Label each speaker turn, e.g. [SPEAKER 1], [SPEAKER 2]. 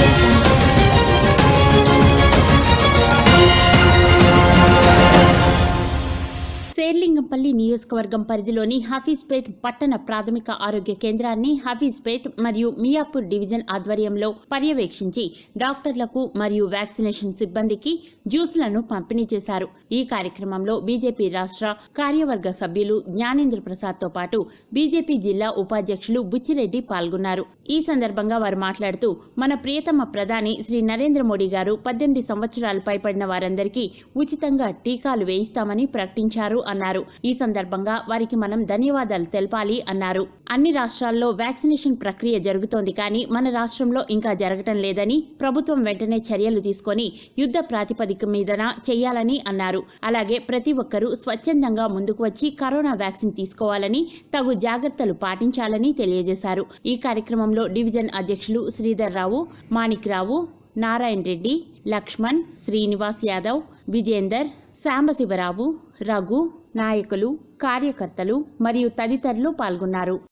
[SPEAKER 1] Thank you. Shivalingampally నియోజకవర్గం పరిధిలోని హఫీజ్పేట్ పట్టణ ప్రాథమిక ఆరోగ్య కేంద్రాన్ని హఫీజ్పేట్ మరియు మియాపూర్ డివిజన్ ఆధ్వర్యంలో పర్యవేక్షించి డాక్టర్లకు మరియు వ్యాక్సినేషన్ సిబ్బందికి జ్యూస్లను పంపిణీ చేశారు. ఈ కార్యక్రమంలో బీజేపీ రాష్ట్ర కార్యవర్గ సభ్యులు జ్ఞానేంద్ర ప్రసాద్తో పాటు బీజేపీ జిల్లా ఉపాధ్యక్షులు బుచ్చిరెడ్డి పాల్గొన్నారు. ఈ సందర్భంగా వారు మాట్లాడుతూ మన ప్రియతమ ప్రధాని శ్రీ నరేంద్ర మోడీ గారు పద్దెనిమిది సంవత్సరాలు పైబడిన వారందరికీ ఉచితంగా టీకాలు వేయిస్తామని ప్రకటించారు అన్నారు. ఈ సందర్భంగా వారికి మనం ధన్యవాదాలు తెలపాలి అన్నారు. అన్ని రాష్ట్రాల్లో వ్యాక్సినేషన్ ప్రక్రియ జరుగుతోంది కానీ మన రాష్ట్రంలో ఇంకా జరగటం లేదని ప్రభుత్వం వెంటనే చర్యలు తీసుకొని యుద్ధ ప్రాతిపదిక మీదన చేయాలని అన్నారు. అలాగే ప్రతి ఒక్కరూ స్వచ్ఛందంగా ముందుకు వచ్చి కరోనా వ్యాక్సిన్ తీసుకోవాలని తగు జాగ్రత్తలు పాటించాలని తెలియజేశారు. ఈ కార్యక్రమంలో డివిజన్ అధ్యక్షులు శ్రీధర్ రావు మాణిక్ రావు నారాయణ రెడ్డి లక్ష్మణ్ శ్రీనివాస్ యాదవ్ విజేందర్ సాంబశివరావు రఘు నాయకులు కార్యకర్తలు మరియు తదితరులు పాల్గొన్నారు.